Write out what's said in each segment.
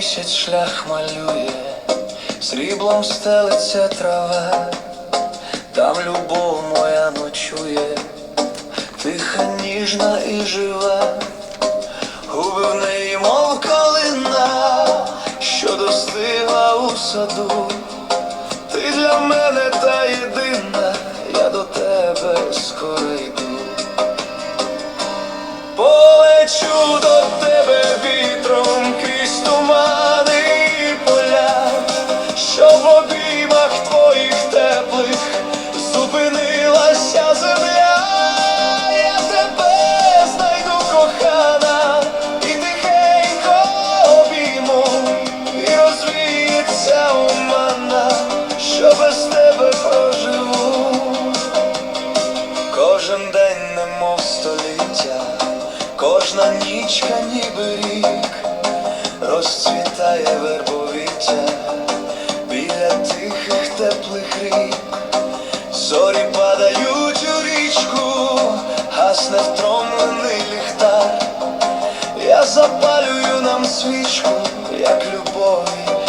місяць шлях малює, сріблом стелиться трава, там любов моя ночує, тиха, ніжна і жива, губи в неї, мов калина, що достигла у саду. Ти для мене та єдина, я до тебе скоро йду. Століття, кожна нічка ніби рік, розцвітає вербовіття. Біля тихих теплих рік, зорі падають у річку, гасне втомлений ліхтар. Я запалюю нам свічку, як любові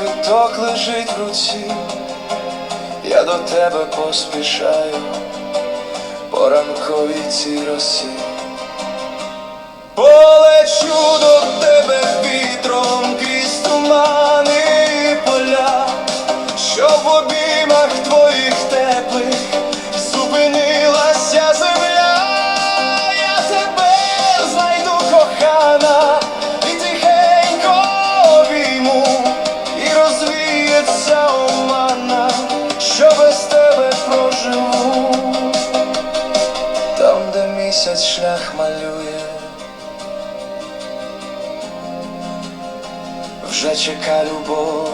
квиток лежить в руці. Я до тебе поспішаю по ранковій цій росі. Полечу до тебе вітром розвіється що без тебе проживу. Там, де місяць шлях малює, вже чека любов